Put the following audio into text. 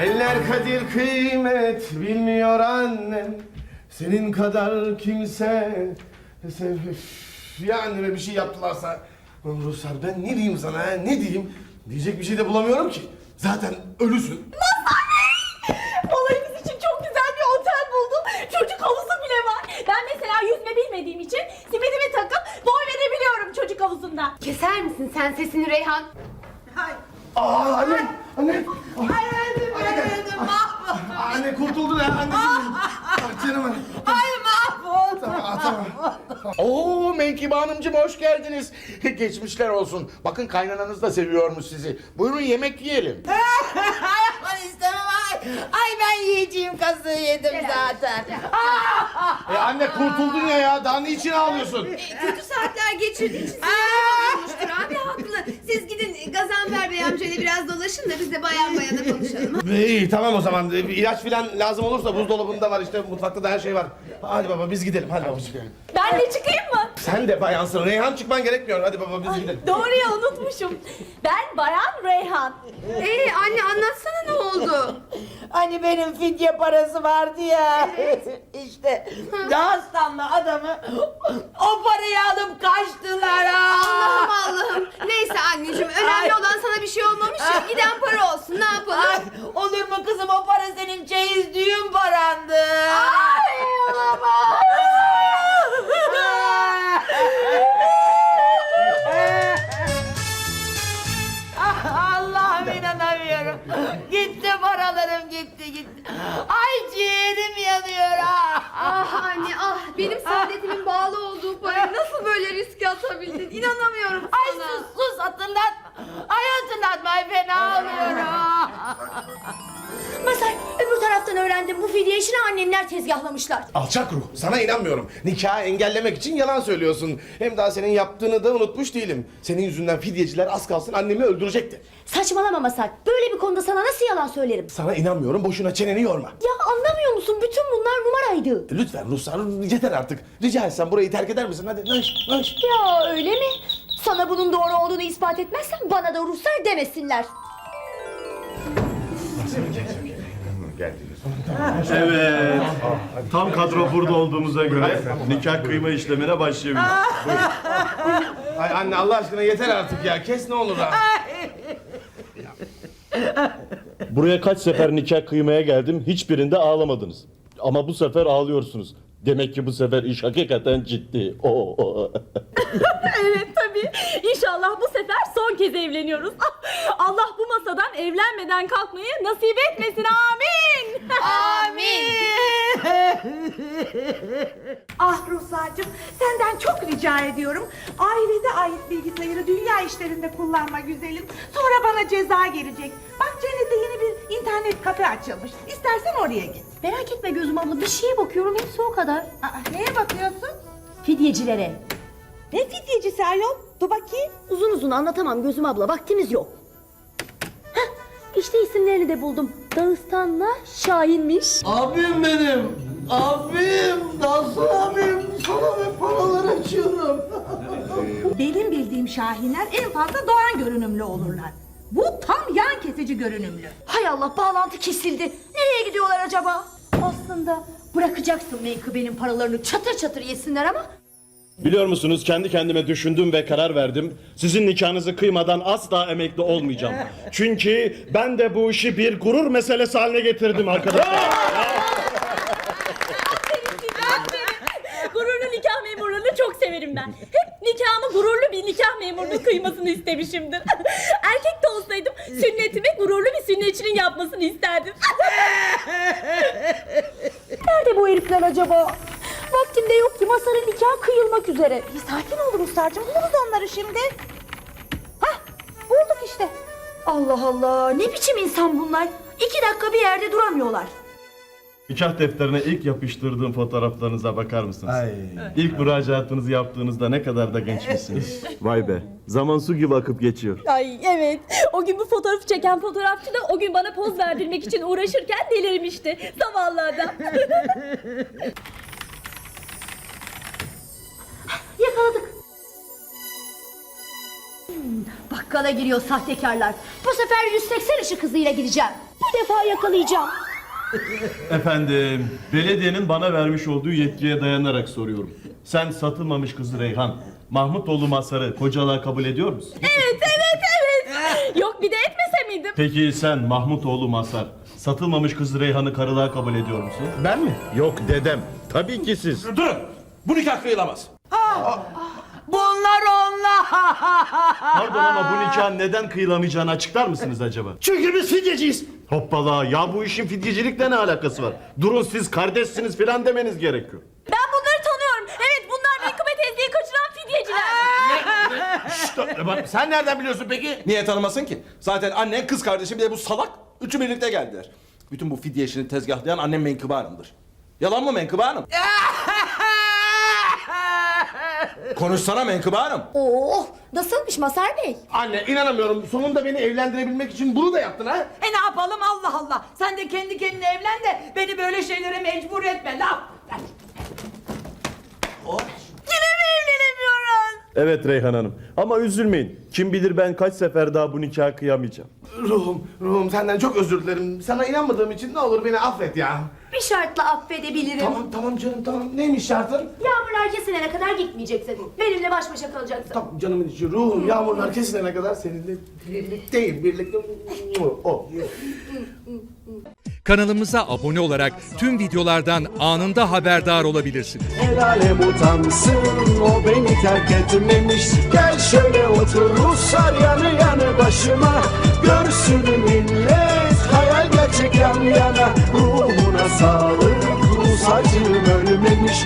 Eller kadir kıymet bilmiyor annem Senin kadar kimse. Üf, Ya anneme bir şey yaptılarsa Lan Ruslar ben ne diyeyim sana ha? ne diyeyim Diyecek bir şey de bulamıyorum ki Zaten ölüsün Olayımız için çok güzel bir otel buldum. Çocuk havuzu bile var. Ben mesela yüzme bilmediğim için simidimi takıp boy verebiliyorum çocuk havuzunda. Keser misin sen sesini Reyhan? Aa anne anne Ay öldüm Anne kurtuldun ha anneciğim Ah canım anne. Ay mahvoldum. Tamam, tamam. Oo Menkibe Hanımcığım hoş geldiniz. Geçmişler olsun. Bakın kaynananız da seviyormuş sizi. Buyurun yemek yiyelim. Ay aman istemem ay. Ay ben yiyeceğim kazığı yedim zaten. E anne kurtuldun ya ya daha niçin ağlıyorsun Kötü saatler geçirdiği için sinirlenmiştir abi haklı. Siz gidin Gazanfer Bey amcayla biraz dolaşın da biz de bayan bayana konuşalım. İyi tamam o zaman ilaç filan lazım olursa buzdolabında var işte mutfakta da her şey var Hadi baba biz gidelim hadi babacığım Ben de çıkayım mı? Sen de bayansın Reyhan çıkman gerekmiyor hadi baba biz gidelim Doğru ya unutmuşum. Ben Bayan Reyhan. Ee anne anlatsana ne oldu? Hani benim fidye parası vardı ya. işte Dağıstanlı adamı o parayı alıp kaçtılar ha. Allah'ım Allah'ım. Neyse anneciğim önemli Ay. olan sana bir şey olmamış ya. Giden para olsun inanamıyorum. Gitti paralarım gitti gitti. Ay ciğerim yanıyor ha. Ah anne ah benim saadetimin bağlı olduğu parayı nasıl böyle riske atabildin? İnanamıyorum Ay sana. sus sus hatırlatma. Ay hatırlatma ay fena oluyorum. Masar taraftan öğrendim bu fidye işini annenler tezgahlamışlar. Alçak ruh sana inanmıyorum Nikahı engellemek için yalan söylüyorsun Hem daha senin yaptığını da unutmuş değilim Senin yüzünden fidyeciler az kalsın annemi öldürecekti Saçmalama Masar. Böyle bir konuda sana nasıl yalan söylerim? Sana inanmıyorum boşuna çeneni yorma Ya anlamıyor musun? Bütün bunlar numaraydı. Lütfen Ruslar yeter artık Rica etsem burayı terk eder misin hadi naş naş Ya öyle mi? Sana bunun doğru olduğunu ispat etmezsen bana da Ruslar demesinler. Evet. Tam kadro burada olduğumuza göre nikah kıyma işlemine başlayabiliriz. Ay anne Allah aşkına yeter artık ya. Kes ne olur ha. Buraya kaç sefer nikah kıymaya geldim, hiçbirinde ağlamadınız. Ama bu sefer ağlıyorsunuz. Demek ki bu sefer iş hakikaten ciddi. Oo. Evet tabii. İnşallah bu sefer son kez evleniyoruz. Ah, Allah bu masadan evlenmeden kalkmayı nasip etmesin. Amin. Ah Ruhsar'cığım senden çok rica ediyorum. Ailede ait bilgisayarı dünya işlerinde kullanma güzelim. Sonra bana ceza gelecek. Bak Cennet'te yeni bir internet kafe açılmış. İstersen oraya git. Merak etme gözüm abla bir şeye bakıyorum hepsi o kadar. Aa, neye bakıyorsun? Fidyecilere. Ne fidyecisi ayol? Dur bakayım. Uzun uzun anlatamam gözüm abla vaktimiz yok. Heh, işte isimlerini de buldum. Dağıstan'la Şahin'miş. Abim benim. Abim. Nasıl abim? Sana ben paralar açıyorum. Benim bildiğim şahinler en fazla doğan görünümlü olurlar. Bu tam yan kesici görünümlü. Hay Allah bağlantı kesildi. Nereye gidiyorlar acaba? Aslında bırakacaksın menkıbenin paralarını çatır çatır yesinler ama Biliyor musunuz kendi kendime düşündüm ve karar verdim. Sizin nikahınızı kıymadan asla emekli olmayacağım. Çünkü ben de bu işi bir gurur meselesi haline getirdim arkadaşlar. Gururlu nikah memurlarını çok severim ben. Hep nikahımı gururlu bir nikah memurunun kıymasını istemişimdir. Erkek de olsaydım sünnetimi gururlu bir sünnetçinin yapmasını isterdim. Nerede bu herifler acaba? Vaktim de yok ki Masar'ın nikahı kıyılmak üzere. Bir sakin ol Ruslar'cığım buluruz onları şimdi. Hah bulduk işte. Allah Allah ne biçim insan bunlar? İki dakika bir yerde duramıyorlar. Nikah defterine ilk yapıştırdığım fotoğraflarınıza bakar mısınız? İlk müracaatınızı yaptığınızda ne kadar da gençmişsiniz. Vay be. Zaman su gibi akıp geçiyor. Ay evet. O gün bu fotoğrafı çeken fotoğrafçı da o gün bana poz verdirmek için uğraşırken delirmişti. Zavallı adam. Yakaladık. Hmm, bakkala giriyor sahtekarlar. Bu sefer 180 ışık hızıyla gideceğim. Bu defa yakalayacağım. Efendim, belediyenin bana vermiş olduğu yetkiye dayanarak soruyorum. Sen satılmamış kızı Reyhan, Mahmutoğlu Masar'ı kocalığa kabul ediyor musun? Evet evet evet. Yok bir de etmese miydim? Peki sen Mahmutoğlu Masar, satılmamış kızı Reyhan'ı karılığa kabul ediyor musun? Ben mi? Yok dedem. Tabii ki siz. Durun. Bu nikah kıyılamaz. Bunlar onlar. Pardon ama bu nikahın neden kıyılamayacağını açıklar mısınız acaba? Çünkü biz fidyeciyiz. Hoppala ya bu işin fidyecilikle ne alakası var? Durun siz kardeşsiniz filan demeniz gerekiyor. Ben bunları tanıyorum. Evet bunlar Menkıbe teyzeyi kaçıran fidyeciler. Sen nereden biliyorsun peki? Niye tanımasın ki? Zaten annen, kız kardeşi bir de bu salak. Üçü birlikte geldiler. Bütün bu fidye işini tezgahlayan annem Menkıbe Hanım'dır. Yalan mı Menkıbe Hanım? Konuşsana Menkıbe Hanım. Oo, nasılmış Masar Bey? Anne inanamıyorum. Sonunda beni evlendirebilmek için bunu da yaptın ha? E ne yapalım Allah Allah. Sen de kendi kendine evlen de beni böyle şeylere mecbur etme. Laf. Yine mi evlenemiyoruz? Evet Reyhan Hanım ama üzülmeyin. Kim bilir ben kaç sefer daha bu nikahı kıyamayacağım. Ruhum, ruhum senden çok özür dilerim. Sana inanmadığım için ne olur beni affet ya. Bir şartla affedebilirim. Tamam tamam canım tamam. Neymiş şartın? Yağmurlar kesilene kadar gitmeyeceksin. Benimle baş başa kalacaksın. Tamam canımın içi ruhum yağmurlar kesilene kadar seninle birlikteyim. Birlikte... O. Kanalımıza abone olarak tüm videolardan anında haberdar olabilirsiniz. El alem utansın o beni terk etmemiş. Gel şöyle otur Ruslar yanı yanı başıma. Görsün millet hayal gerçek yan yana. Ruhuna sağlık Rus acım ölmemiş